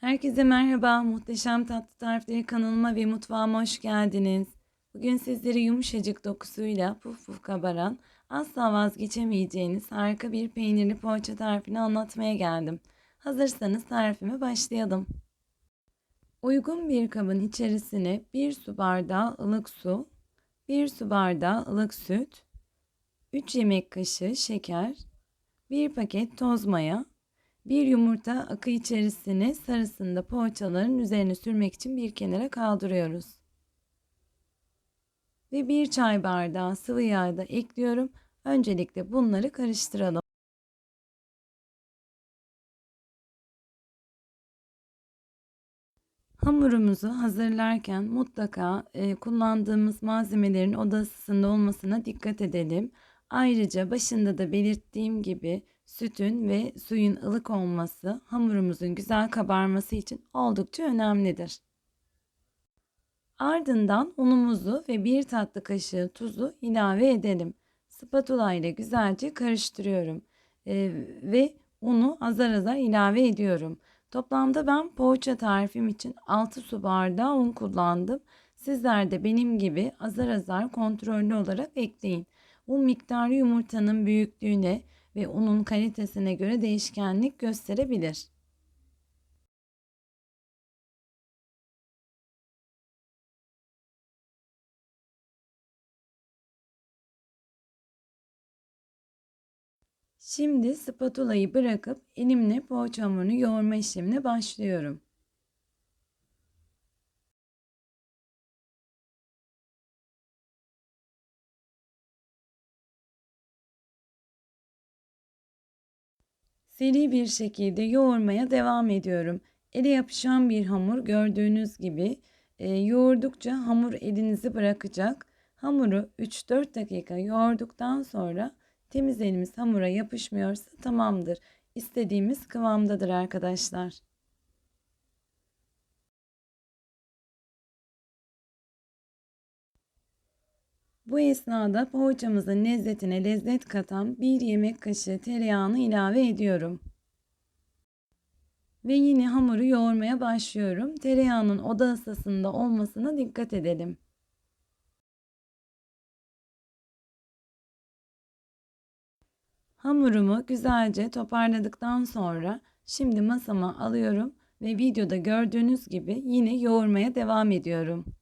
Herkese merhaba, Muhteşem Tatlı Tarifleri kanalıma ve mutfağıma hoş geldiniz. Bugün sizlere yumuşacık dokusuyla puf puf kabaran, asla vazgeçemeyeceğiniz harika bir peynirli poğaça tarifini anlatmaya geldim. Hazırsanız tarifime başlayalım. Uygun bir kabın içerisine 1 su bardağı ılık su, 1 su bardağı ılık süt, 3 yemek kaşığı şeker, 1 paket toz maya, bir yumurta akı içerisine sarısını da poğaçaların üzerine sürmek için bir kenara kaldırıyoruz. Ve bir çay bardağı sıvı yağ da ekliyorum. Öncelikle bunları karıştıralım. Hamurumuzu hazırlarken mutlaka e, kullandığımız malzemelerin oda ısısında olmasına dikkat edelim. Ayrıca başında da belirttiğim gibi sütün ve suyun ılık olması hamurumuzun güzel kabarması için oldukça önemlidir. Ardından unumuzu ve bir tatlı kaşığı tuzu ilave edelim. Spatula ile güzelce karıştırıyorum ee, ve unu azar azar ilave ediyorum. Toplamda ben poğaça tarifim için 6 su bardağı un kullandım. Sizler de benim gibi azar azar kontrollü olarak ekleyin. Un miktarı yumurtanın büyüklüğüne ve unun kalitesine göre değişkenlik gösterebilir. Şimdi spatulayı bırakıp elimle poğaça hamurunu yoğurma işlemine başlıyorum. Seri bir şekilde yoğurmaya devam ediyorum. Ele yapışan bir hamur gördüğünüz gibi e, yoğurdukça hamur elinizi bırakacak. Hamuru 3-4 dakika yoğurduktan sonra temiz elimiz hamura yapışmıyorsa tamamdır. İstediğimiz kıvamdadır arkadaşlar. Bu esnada poğaçamızın lezzetine lezzet katan bir yemek kaşığı tereyağını ilave ediyorum. Ve yine hamuru yoğurmaya başlıyorum. Tereyağının oda ısısında olmasına dikkat edelim. Hamurumu güzelce toparladıktan sonra şimdi masama alıyorum ve videoda gördüğünüz gibi yine yoğurmaya devam ediyorum.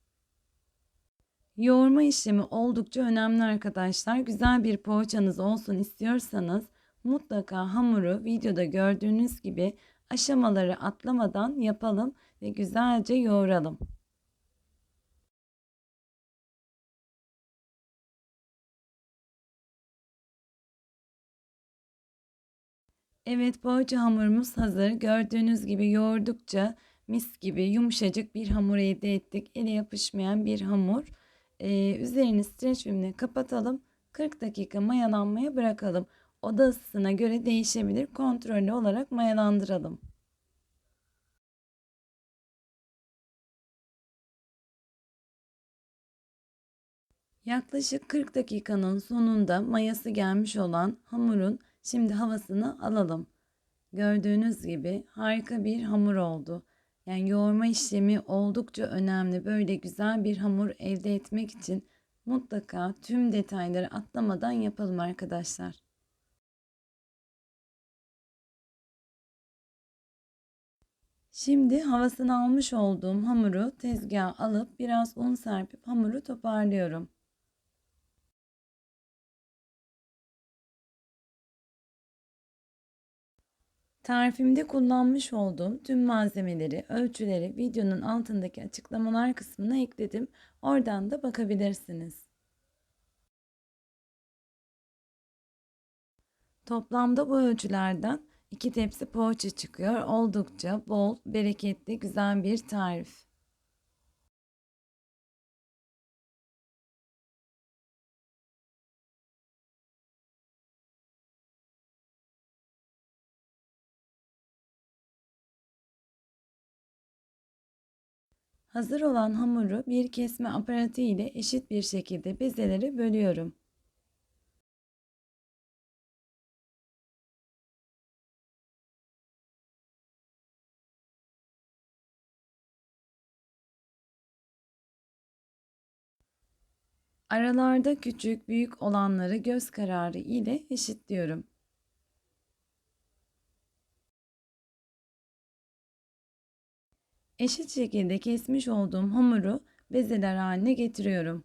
Yoğurma işlemi oldukça önemli arkadaşlar. Güzel bir poğaçanız olsun istiyorsanız mutlaka hamuru videoda gördüğünüz gibi aşamaları atlamadan yapalım ve güzelce yoğuralım. Evet poğaça hamurumuz hazır. Gördüğünüz gibi yoğurdukça mis gibi yumuşacık bir hamur elde ettik. Ele yapışmayan bir hamur. Ee, üzerini streç filmle kapatalım. 40 dakika mayalanmaya bırakalım. Oda ısısına göre değişebilir. Kontrollü olarak mayalandıralım. Yaklaşık 40 dakikanın sonunda mayası gelmiş olan hamurun şimdi havasını alalım. Gördüğünüz gibi harika bir hamur oldu. Yani yoğurma işlemi oldukça önemli. Böyle güzel bir hamur elde etmek için mutlaka tüm detayları atlamadan yapalım arkadaşlar. Şimdi havasını almış olduğum hamuru tezgaha alıp biraz un serpip hamuru toparlıyorum. Tarifimde kullanmış olduğum tüm malzemeleri, ölçüleri videonun altındaki açıklamalar kısmına ekledim. Oradan da bakabilirsiniz. Toplamda bu ölçülerden 2 tepsi poğaça çıkıyor. Oldukça bol, bereketli, güzel bir tarif. Hazır olan hamuru bir kesme aparatı ile eşit bir şekilde bezelere bölüyorum. Aralarda küçük, büyük olanları göz kararı ile eşitliyorum. Eşit şekilde kesmiş olduğum hamuru bezeler haline getiriyorum.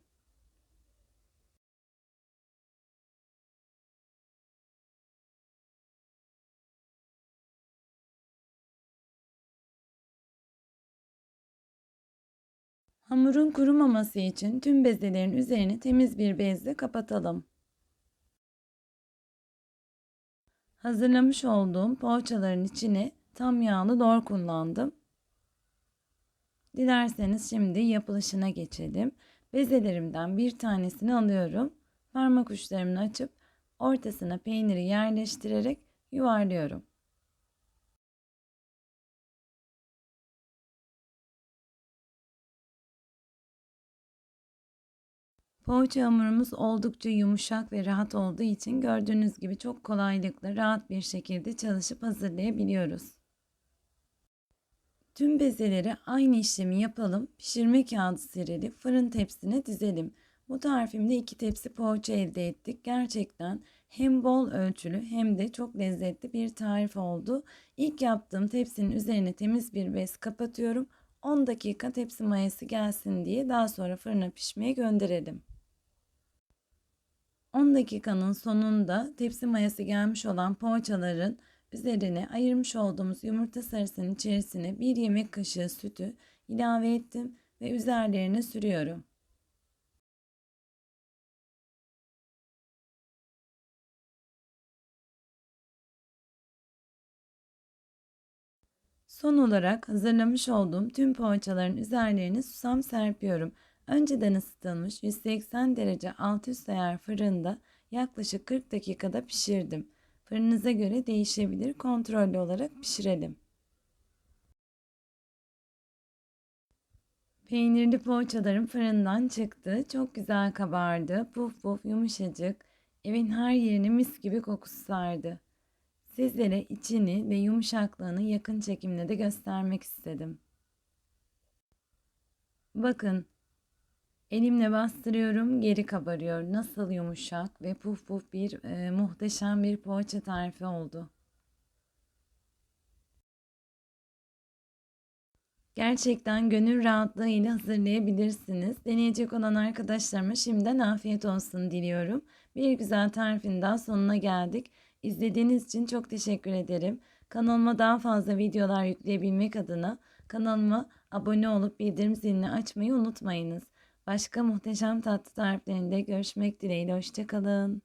Hamurun kurumaması için tüm bezelerin üzerini temiz bir bezle kapatalım. Hazırlamış olduğum poğaçaların içine tam yağlı lor kullandım. Dilerseniz şimdi yapılışına geçelim. Bezelerimden bir tanesini alıyorum. Parmak uçlarımını açıp ortasına peyniri yerleştirerek yuvarlıyorum. Poğaça hamurumuz oldukça yumuşak ve rahat olduğu için gördüğünüz gibi çok kolaylıkla rahat bir şekilde çalışıp hazırlayabiliyoruz. Tüm bezeleri aynı işlemi yapalım. Pişirme kağıdı serili fırın tepsine dizelim. Bu tarifimde iki tepsi poğaça elde ettik. Gerçekten hem bol ölçülü hem de çok lezzetli bir tarif oldu. İlk yaptığım tepsinin üzerine temiz bir bez kapatıyorum. 10 dakika tepsi mayası gelsin diye daha sonra fırına pişmeye gönderelim. 10 dakikanın sonunda tepsi mayası gelmiş olan poğaçaların üzerine ayırmış olduğumuz yumurta sarısının içerisine bir yemek kaşığı sütü ilave ettim ve üzerlerine sürüyorum. Son olarak hazırlamış olduğum tüm poğaçaların üzerlerine susam serpiyorum. Önceden ısıtılmış 180 derece alt üst ayar fırında yaklaşık 40 dakikada pişirdim. Fırınıza göre değişebilir. Kontrollü olarak pişirelim. Peynirli poğaçalarım fırından çıktı. Çok güzel kabardı. Puf puf yumuşacık. Evin her yerini mis gibi kokusu sardı. Sizlere içini ve yumuşaklığını yakın çekimle de göstermek istedim. Bakın Elimle bastırıyorum, geri kabarıyor. Nasıl yumuşak ve puf puf bir e, muhteşem bir poğaça tarifi oldu. Gerçekten gönül rahatlığıyla hazırlayabilirsiniz. Deneyecek olan arkadaşlarıma şimdiden afiyet olsun diliyorum. Bir güzel tarifin daha sonuna geldik. İzlediğiniz için çok teşekkür ederim. Kanalıma daha fazla videolar yükleyebilmek adına kanalıma abone olup bildirim zilini açmayı unutmayınız. Başka muhteşem tatlı tariflerinde görüşmek dileğiyle. Hoşçakalın.